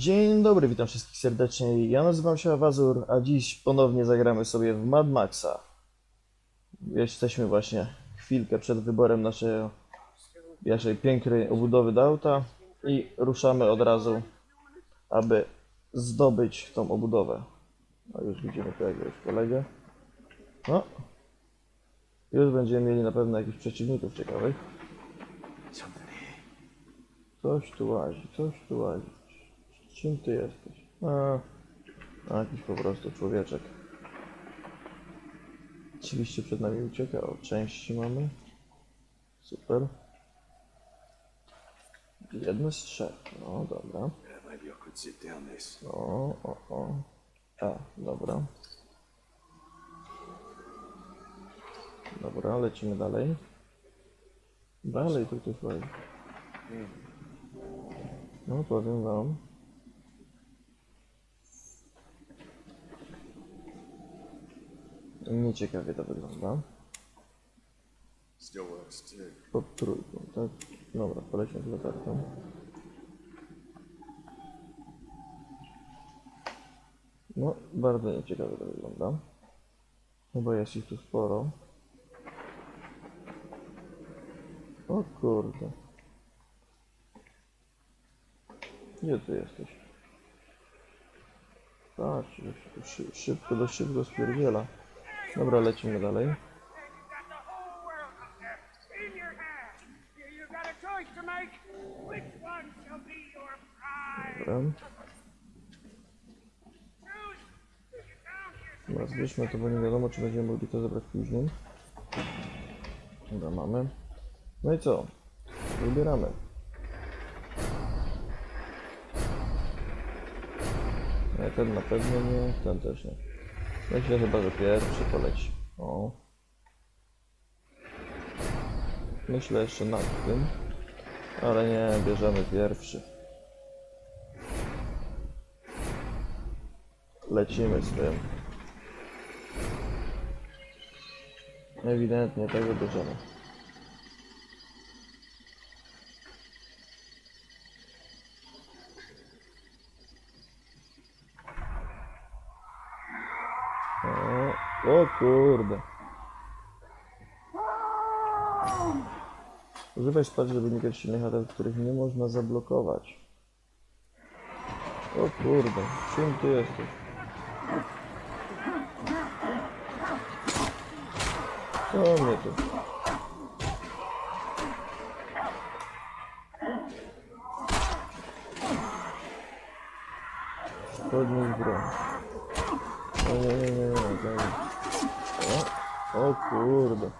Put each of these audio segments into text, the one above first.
Dzień dobry, witam wszystkich serdecznie. Ja nazywam się Awazur, a dziś ponownie zagramy sobie w Mad Maxa. Jesteśmy właśnie chwilkę przed wyborem naszej, naszej pięknej obudowy do i ruszamy od razu, aby zdobyć tą obudowę. No już widzimy tu jakiegoś kolegę. No. Już będziemy mieli na pewno jakichś przeciwników ciekawych. Coś tu łazi, coś tu łazi. Czym ty jesteś? A jakiś po prostu człowieczek. Oczywiście przed nami ucieka. O, części mamy. Super. Jedno z trzech. No dobra. O, o, o. A, dobra. Dobra, lecimy dalej. Dalej tu ktoś. No, powiem wam. Nieciekawie to wygląda. Pod trójką, tak? Dobra, polecimy z latarką. No, bardzo nieciekawie to wygląda. Chyba jest ich tu sporo. O kurde. Gdzie ty jesteś? Patrz, szybko, dość szybko spierdziela. Dobra, lecimy dalej. Dobra. Zbierzmy to, bo nie wiadomo, czy będziemy mogli to zebrać później. Dobra, mamy. No i co? Wybieramy. Nie, ten na pewno nie, ten też nie. Myślę chyba, że pierwszy poleci. O. Myślę jeszcze nad tym. Ale nie, bierzemy pierwszy. Lecimy z tym. Ewidentnie tego bierzemy. O, o kurde. Używaj wsparcia, żeby unikać silnych ataków, których nie można zablokować. O kurde, czym ty jesteś? Co mnie tu? Podnieś broń. Nie, nie, nie, nie, nie. O, o kurde.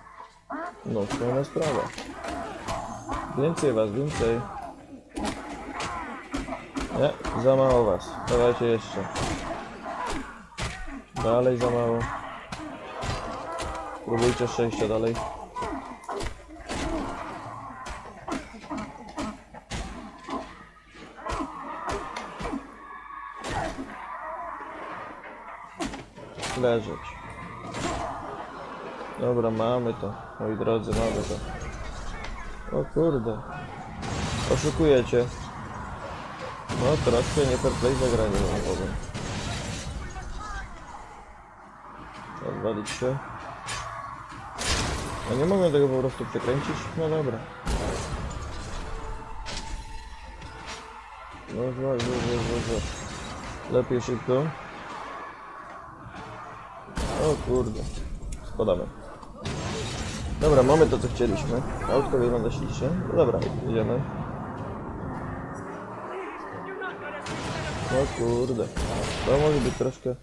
No, fajna sprawa. Więcej was, więcej. Nie, za mało was. Dawajcie jeszcze. Dalej za mało. Próbujcie przejścia dalej. Leżeć. Dobra, mamy to. Moi drodzy, mamy to. O kurde. Oszukujecie. No, troszkę nie fair play zagranie, wam powiem. Odwalić się. A nie mogę tego po prostu przekręcić? No dobra. No, no, no, no, no, no. Lepiej szybko. O kurde. Spadamy. Dobra, mamy to co chcieliśmy. Autko wygląda ślicznie. No dobra, idziemy. O kurde. To może być troszkę...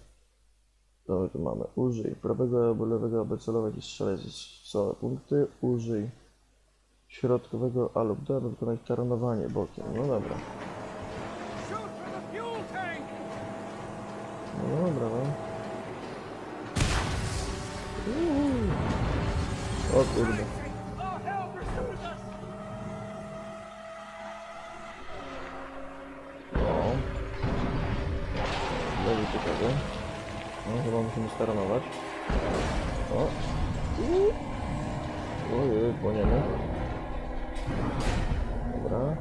Co tu mamy? Użyj. Prawego albo lewego, aby celować i strzelać całe punkty. Użyj. Środkowego albo do aby wykonać taronowanie bokiem. No dobra. shoot for the O kurde. No. Lewy ciekawy. No chyba musimy staranować. O. Ojej, płoniemy. Dobra.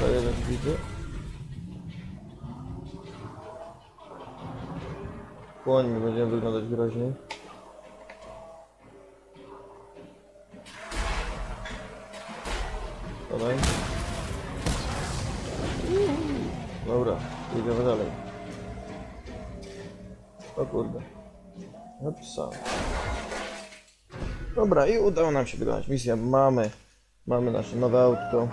To jeden widzę. Płońmy, będziemy wyglądać groźniej. Podaj. Dobra, idziemy dalej. O kurde. Napisa. Dobra, i udało nam się wykonać misję. Mamy, mamy nasze nowe autko.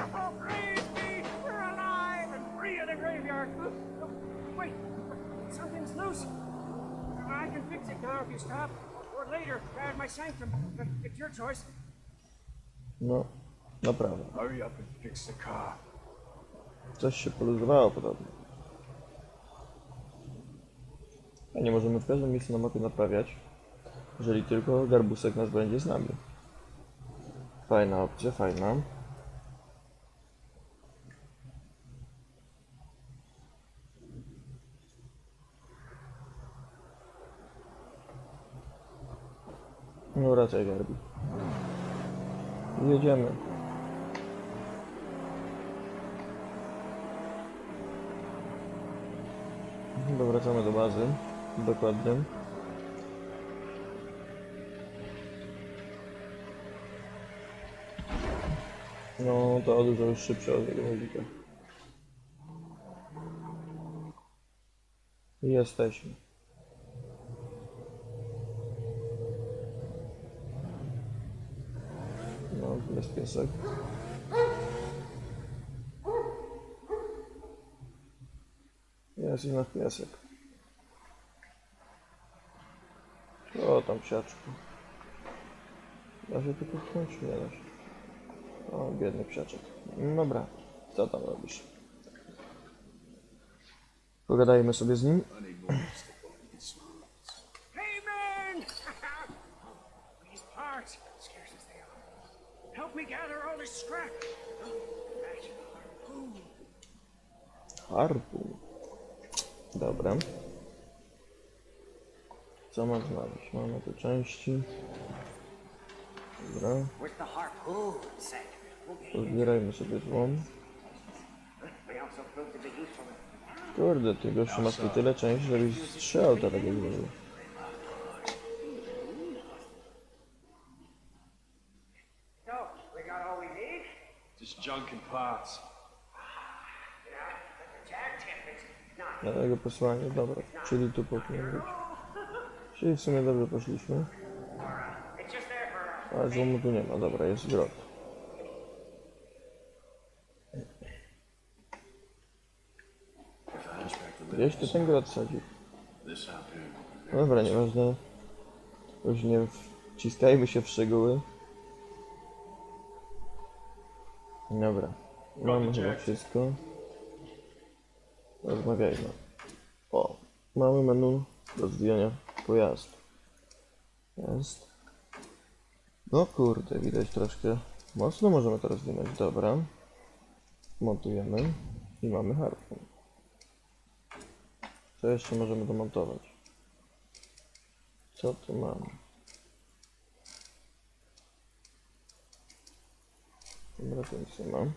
Your choice. No, naprawdę. Hurry up and fix the car. Coś się poluzowało podobno. A nie możemy w każdym miejscu na mapie naprawiać, jeżeli tylko garbusek nas będzie z nami. Fajna opcja, fajna. No raczej garbi. Jedziemy. Wracamy do bazy. Dokładnie. No to dużo już szybsze od. I jesteśmy. No, jest piesek. Jest i nasz piesek. O, tam psiaczku. Da się? Nie da się. O, biedny psiaczek. Dobra, co tam robisz? Pogadajmy sobie z nim. Harpun. Dobra. Co mam znaleźć? Mamy tu części. Dobra. Pozbierajmy sobie złom. Kurde, ty gościu masz tu tyle części, żebyś strzelał jak zrobił. Na jego posłanie, dobra. Czyli tu powinien być. Czyli w sumie dobrze poszliśmy. Ale złomu tu nie ma, dobra, jest grot. Gdzieś tu ten grot harpoon. No Dobra, nieważne. Już nie wciskajmy się w szczegóły. Dobra. Mamy chyba wszystko. Rozmawiajmy. O, mamy menu rozwijania pojazdu. Jest. No kurde, widać troszkę mocno możemy to rozwinąć. Dobra. Montujemy. I mamy harpun. Co jeszcze możemy domontować? Co tu mamy? Dobra, to nie.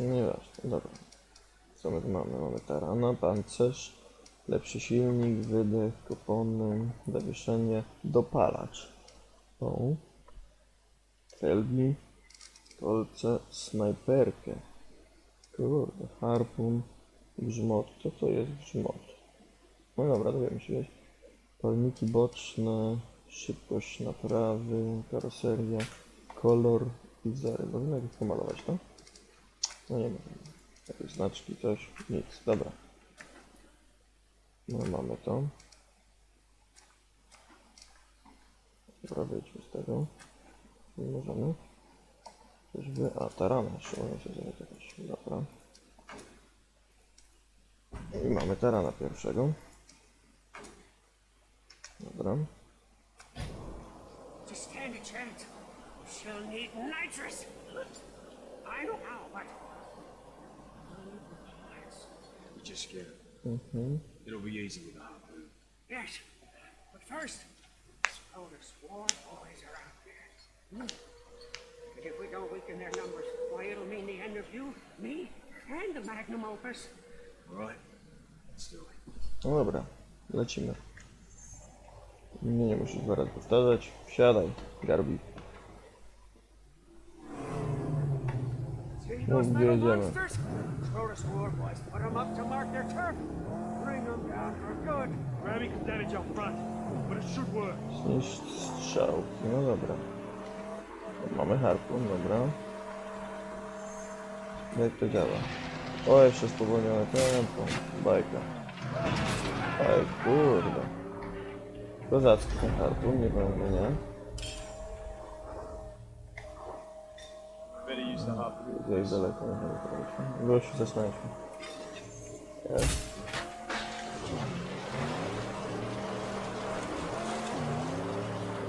Nieważne, dobra. Co my tu mamy? Mamy tarana, pancerz, lepszy silnik, wydech, kopony, zawieszenie, dopalacz. O. Felgi, kolce, snajperkę. Kurde, harpun, grzmot. Co to jest grzmot? No dobra, dowiemy się. Palniki boczne, szybkość naprawy, karoseria, kolor i wzory. Możemy jakoś pomalować, tak? No nie możemy. Jakieś znaczki, coś, nic. Dobra. No mamy to. Dobra, wyjdźmy z tego. Nie możemy. Czyżby... A, ta rama jeszcze umie się zamykać. Dobra. I mamy tarana pierwszego. Dobra. Just stand a chance. shall need nitrous. I know how, but We just get him. It'll be easy with a harpoon. yes. But first, all the swarm boys are out there. Hmm. And if we don't weaken their numbers, why it'll mean the end of you, me, and the magnum opus. All right? Let's do it. No dobra, lecimy. Nie, nie musisz dwa razy powtarzać. Wsiadaj, Garbi. No, gdzie jedziemy? Zniszcz strzał. No dobra. Mamy harpun, dobra. Jak to działa? O, jeszcze spowolnione tempo. Bajka. Ej, kurde. Kozacki ten harpun, nie powiem, nie. Jak daleko nie wiem, Gościu, zasłaniać mnie. Jest.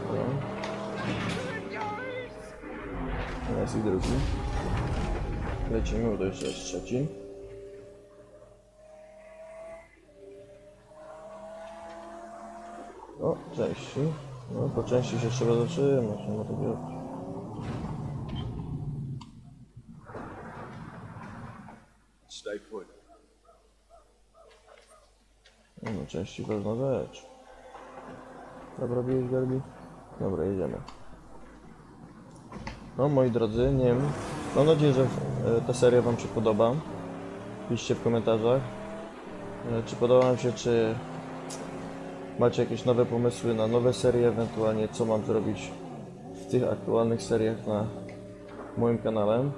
Dobra. Jest i drugi. Lecimy, bo to jeszcze jest trzeci. Części. No, po części się trzeba zatrzymać, nie ma to. Stay put. No, części ważna rzecz. Dobra, robiłeś Garbi? Dobra, jedziemy. No, moi drodzy, nie wiem. Mam nadzieję, że e, ta seria Wam się podoba. Piszcie w komentarzach, e, czy podoba Wam się, czy macie jakieś nowe pomysły na nowe serie, ewentualnie co mam zrobić w tych aktualnych seriach na moim kanale.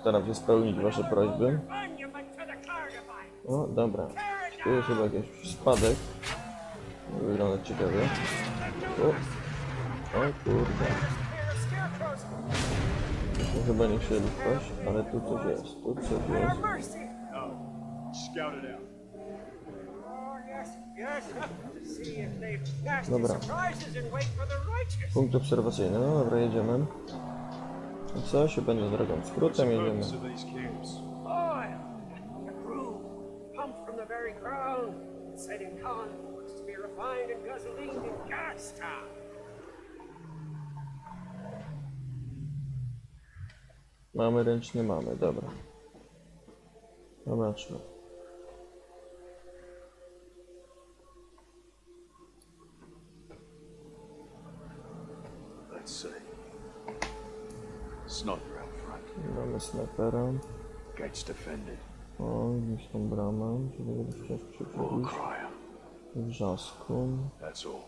Staram się spełnić Wasze prośby. O, dobra. Tu jest chyba jakiś spadek. Wygląda ciekawie. O, o kurde. To chyba nie chcieli wpaść, ale tu coś jest. Tu coś jest. Dobra. Punkt obserwacyjny. No dobra, jedziemy. I co? Się będę drogą skrótem, jedziemy. Purpose of these camps. Oil. Mamy snajpera. Gates defended. O, gdzieś tą bramę, żeby Wall przebić. crier. Wrzasku. That's all.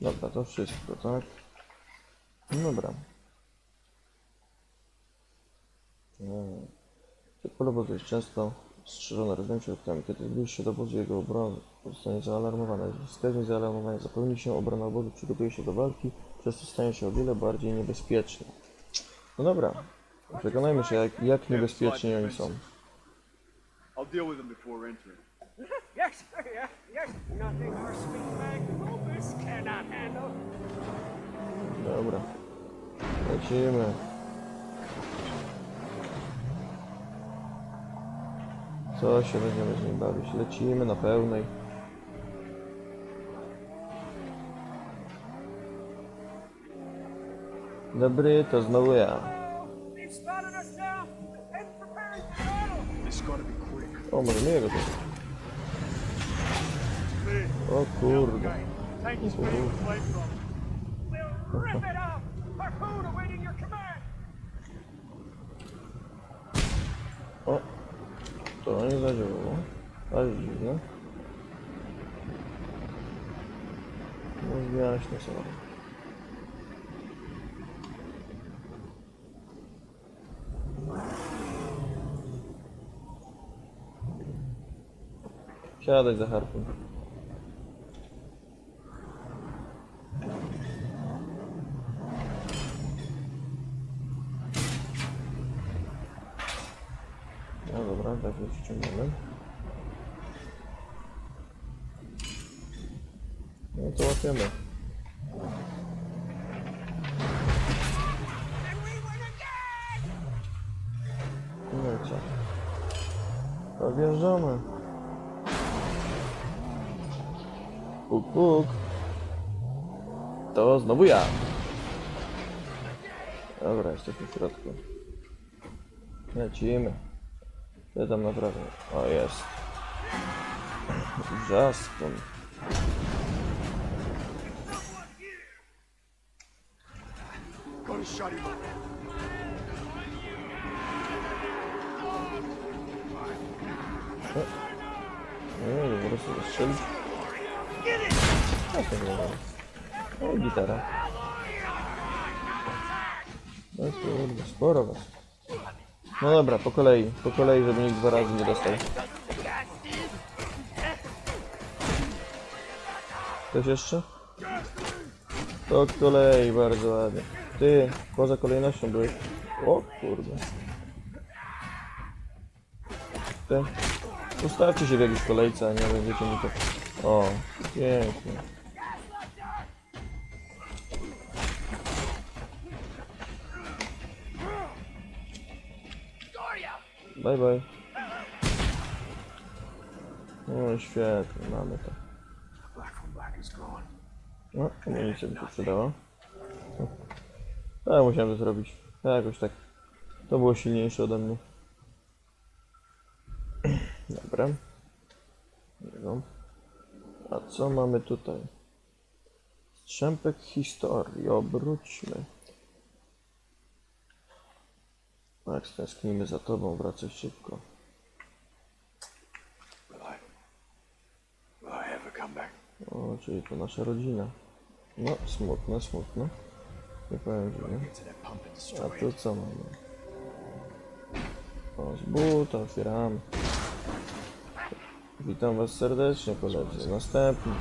Dobra, to wszystko, tak? No Dobra. Pole obozu jest często strzeżone różnymi środkami. Kiedy zbliży się do obozu, jego obrona zostanie zaalarmowana. Jeśli wskaźnik zaalarmowania zapełni się, obrona obozu przygotuje się do walki, przez co stanie się o wiele bardziej niebezpieczna. No dobra. Przekonajmy się, jak, jak niebezpieczni oni są. I'll deal with them before entering. Yes, yes, yes. Nothing our sweet magnum opus cannot handle. Dobra. Lecimy. Co się będziemy z nim bawić? Lecimy na pełnej. Dobry, to znowu ja. It up. Harpoon awaiting your command. O, to nie zadziałało. Ale dziwne. No jaśnie są. Siadaj za harpun. No dobra, tak już ściągniemy. No to łapiemy. Środku. Lecimy. Co tam naprawdę? O, jest. Jaspon. Go to shut him up. Nie, nie, po prostu strzelić. No to nie wiem. I gitara. No kurde, sporo was. No dobra, po kolei, po kolei, żeby nikt dwa razy nie dostał. Ktoś jeszcze? Po kolei, bardzo ładnie. Ty, poza kolejnością byłeś. O kurde. Ty. Ustawcie się w jakiejś kolejce, a nie będziecie mi to... O, pięknie. Bye bye. No świetnie, mamy to. No, amunicja by się przydała. Ale musiałem to zrobić. Jakoś tak. To było silniejsze ode mnie. Dobra. No. A co mamy tutaj? Strzępek historii. Obróćmy. Tak, stęsknimy za tobą. Wracaj szybko. O, czyli to nasza rodzina. No, smutne, smutne. Nie powiem, że nie. A tu co mamy? O, z buta otwieramy. Witam was serdecznie, koledzy. Następny.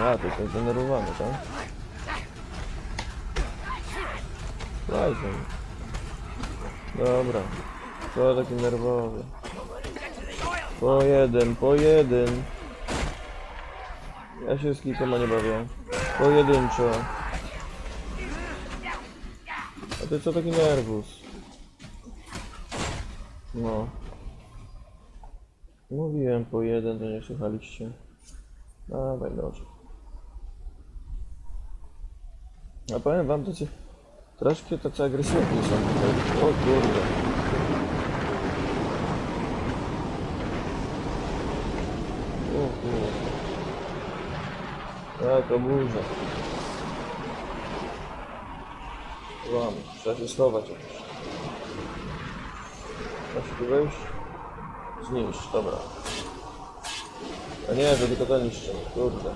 A, to jest zdenerwowany, tak? Ładnie. Dobra. To taki nerwowy. Po jeden, po jeden. Ja się z kilkoma nie bawię. Pojedynczo. A ty co taki nerwus? No. Mówiłem po jeden, to nie słuchaliście. Dawaj, dobrze. A powiem wam, tacy troszkę tacy agresywni są tutaj. O kurde. O kurde. Jaka burza. Łam, trzeba się schować jakoś. Da się tu wejść? Zniszcz, dobra. A nie, tylko to niszczy, kurde.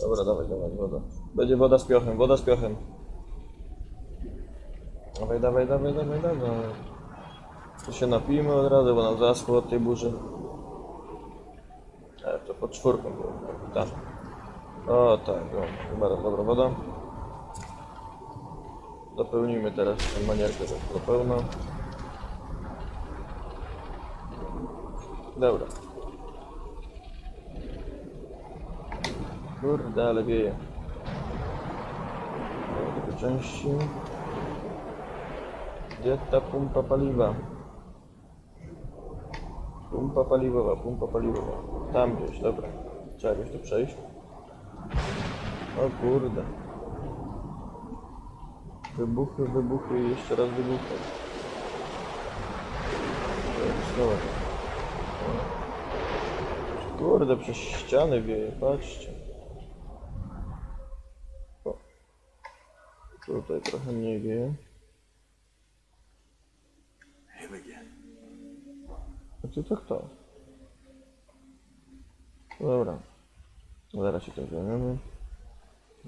Dobra, dawaj, dawaj, woda. Będzie woda z piochem, woda z piochem. Dawaj, dawaj, dawaj, dawaj, dawaj. To się napijmy od razu, bo nam zaschło od tej burzy. E, to pod czwórką było, tak. O tak, chyba dobra woda. Dopełnimy teraz tę manierkę do pełna. Dobra. Kurde, ale wieje. Części. Gdzie ta pompa paliwa? Pumpa paliwowa, pumpa paliwowa. Tam gdzieś, dobra. Trzeba jakoś tu przejść. O kurde. Wybuchy, wybuchy i jeszcze raz wybuchy. Kurde, przez ściany wieje, patrzcie. Tutaj trochę mniej wieje. A ty to kto? Dobra. Zaraz się tym zajmiemy.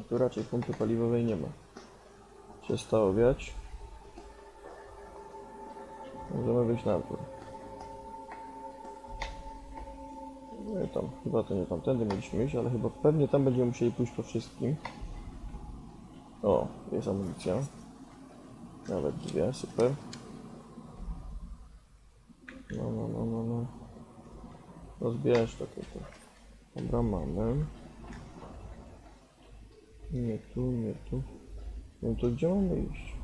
Tu raczej pompy paliwowej nie ma. Przestało wiać. Możemy wyjść na dwór. No i tam, chyba to nie tamtędy mieliśmy iść, ale chyba pewnie tam będziemy musieli pójść po wszystkim. O, jest amunicja. Nawet dwie, super. No, no, no, no, no. Rozbierz to tutaj. Dobra, mamy. Nie tu, nie tu. No to gdzie mamy iść?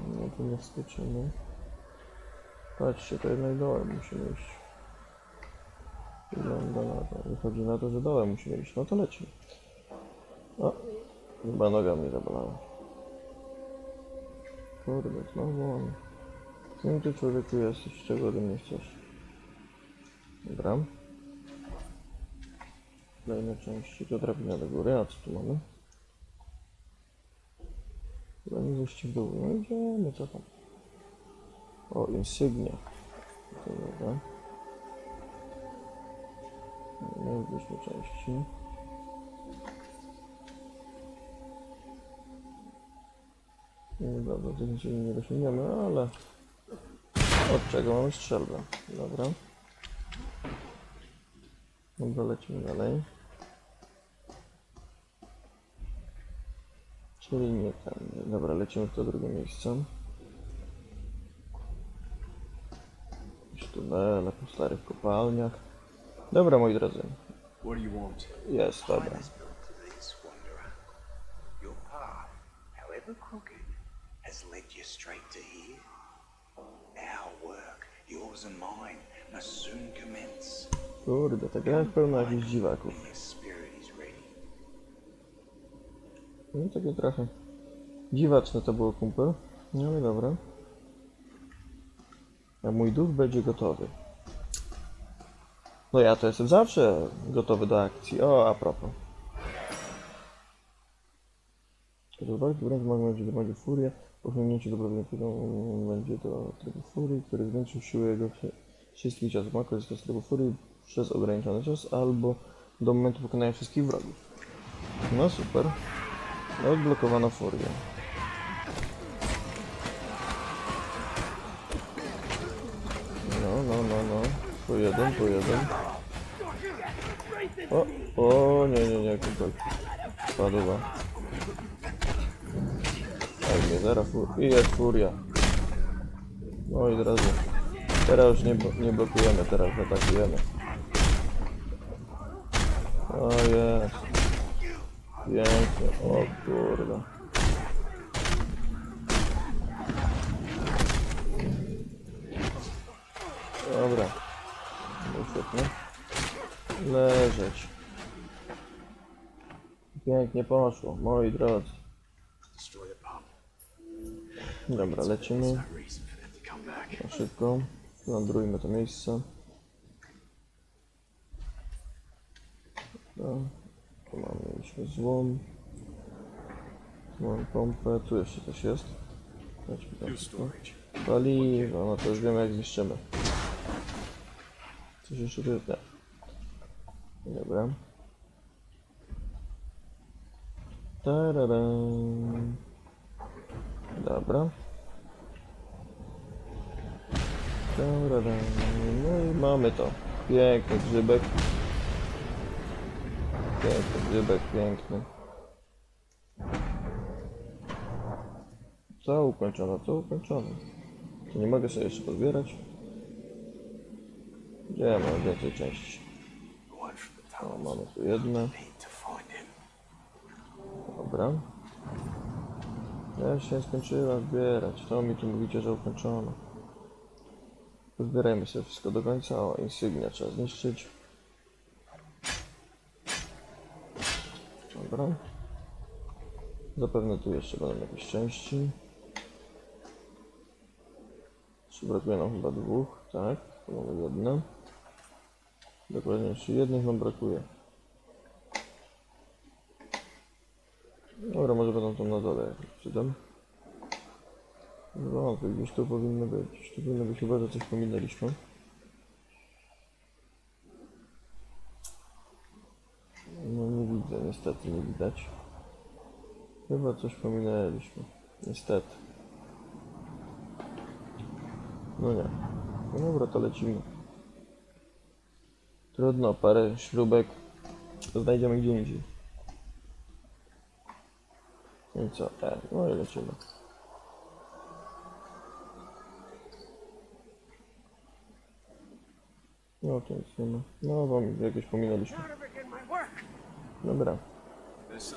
No tu nie skoczymy. Patrzcie, tutaj na dole musimy iść. Wygląda na to. Wychodzi na to, że dołem musimy iść. No to lecimy. O, chyba noga mnie zabolała. Kurde, znowu on. Kim ty człowieku jesteś? Czego ode mnie chcesz? Dobra. Kolejne części. To drabina do góry. A co tu mamy? Chyba nie zejście w dół. No idziemy, co tam? O, insygnia. Dobra. Wyszły części. Dobra, tych insygni nie dosięgniemy, ale... Od czego mamy strzelbę? Dobra. Dobra, lecimy dalej. Czyli nie tam. Dobra, lecimy w to drugie miejsce. Jakieś tunele po starych kopalniach. Dobra, moi drodzy. Jest, dobra. Kurde, ta gra pełna jakichś dziwaków. No takie trochę dziwaczne to było kumpel. No ale dobra. A mój duch będzie gotowy. No ja to jestem zawsze gotowy do akcji. O, a propos. Zobaczcie, wręcz mogą będzie do furię. Po osiągnięciu dobrowolnego będzie do trybu furii, który zwiększył siłę jego wszy- wszystkich ciosów. Ma korzystać z trybu furii przez ograniczony czas albo do momentu pokonania wszystkich wrogów. No super. No, odblokowano furię. No, no, no, no. Po jeden, po jeden. O, o, nie, nie, nie, kumpel. Spadła. Tak, nie, zaraz fur... I jest furia. No i drodzy. Teraz już nie, nie blokujemy, teraz atakujemy. O jest. Pięknie, o kurde. Leżeć. Pięknie poszło, moi drodzy. Dobra, lecimy na szybko. Lądrujmy to miejsce. Dobra. Tu mamy mieliśmy złom. Mam pompę, tu jeszcze coś jest. Chodźmy tam storage. Paliwo, no to już wiemy jak zniszczymy. Coś jeszcze tu jest? Nie. Dobra. Tararam. Dobra. Tararam. No i mamy to. Piękny grzybek. Piękny grzybek, piękny. Co ukończono, co ukończono. Czy nie mogę sobie jeszcze pozbierać? Gdzie mam więcej części? One from the O, tunnels. mamy tu to him. Dobra. Ja się skończyła zbierać. To mi tu mówicie, że ukończono. Zbierajmy sobie wszystko do końca. O, insygnia trzeba zniszczyć. Dobra. Zapewne tu jeszcze będą jakieś części. Jeszcze brakuje nam chyba dwóch, tak? Tu mamy jedno. Dokładnie jeszcze jednych nam brakuje. Dobra, może będą tam na dole jakieś przydam. No, to gdzieś tu powinno być. Gdzieś tu powinno być chyba, że coś pominęliśmy. No nie widzę, niestety nie widać. Chyba coś pominęliśmy. Niestety. No nie. No dobra, to lecimy. Trudno, parę śrubek znajdziemy gdzie indziej. No i co? E, no i lecimy. No to nic nie ma. No bo mi jakieś pominęliśmy. Dobra. There's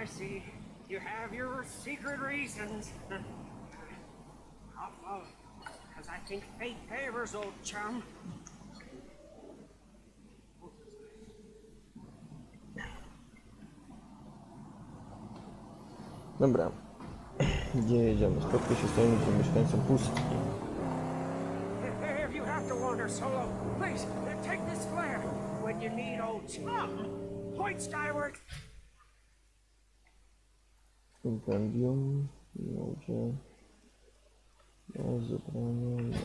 I see. You have your secret reasons. Awful. Because I think fate favors old chum. Dobra. Gdzie jedziemy? Spotkaj się z tajemniczym mieszkańcem pustki. If you have to wander solo, please take this flare. When you need old chum, point skyward. Kompendium. Może. No, zebranie.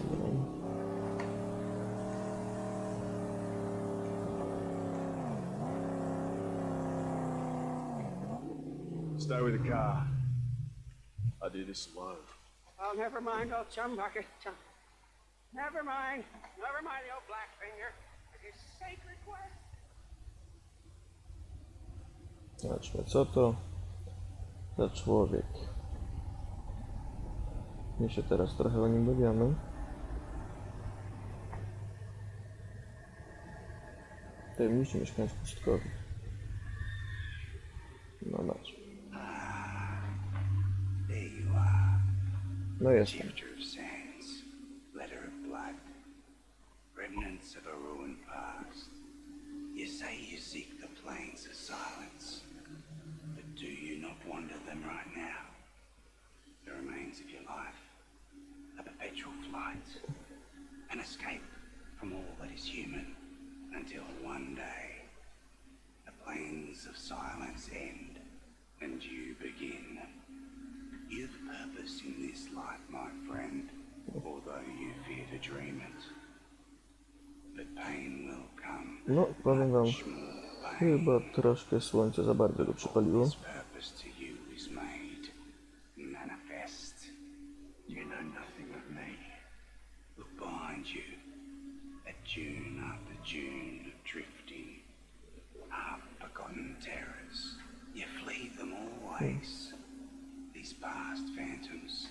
Dobra. Stay with the car. I do this alone. Oh, never mind, old chum bucket. Chum. Never mind. Never mind the old black finger. His sacred quest. Zobaczmy, co to za człowiek. My się teraz trochę o nim dowiemy. Tajemniczy mieszkaniec pustkowy. No are. No blood. Remnants of a ruined past. You say you seek the plains of. Escape from all that is human. Until one day, the plains of silence end and you begin. You've purpose in this life, my friend, although you fear to dream it. But pain will come. No, powiem wam, Much more pain. chyba troszkę słońce za bardzo go przypaliło. Always. These past phantoms.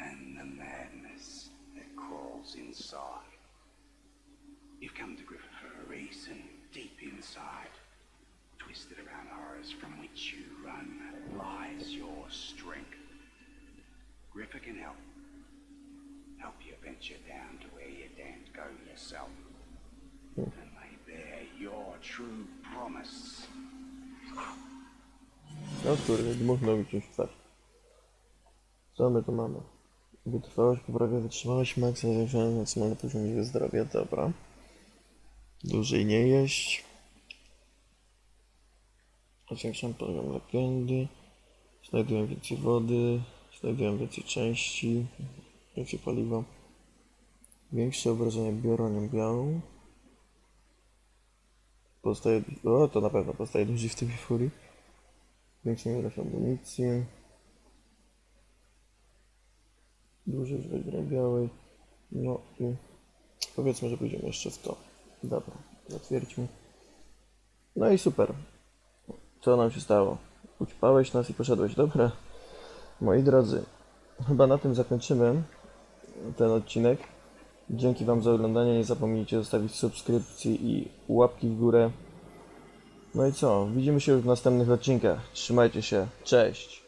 And the madness that crawls inside. You've come to Griffith for a reason, deep inside. Twisted around horrors from which you run lies your strength. Griffer can help. Help you venture down to where you daren't go yourself. Hmm. And lay bare your true promise. No kurde, dmuchnął mi czymś twarz. Co my tu mamy? Wytrwałość, poprawia wytrzymałość, maks, zwiększony maksymalny poziom jego zdrowia, dobra. Dłużej nie jeść. Zwiększam poziom legendy. Znajduję więcej wody. Znajduję więcej części. Więcej paliwa. Większe obrażenia bioronią białą. Pozostaje... O, to na pewno pozostaje duży w tym furii. Większą ilość amunicji. Duży białej. No i powiedzmy, że pójdziemy jeszcze w to. Dobra, zatwierdźmy. No i super. Co nam się stało? Ućpałeś nas i poszedłeś. Dobra. Moi drodzy, chyba na tym zakończymy ten odcinek. Dzięki Wam za oglądanie. Nie zapomnijcie zostawić subskrypcji i łapki w górę. No i co? Widzimy się już w następnych odcinkach. Trzymajcie się. Cześć!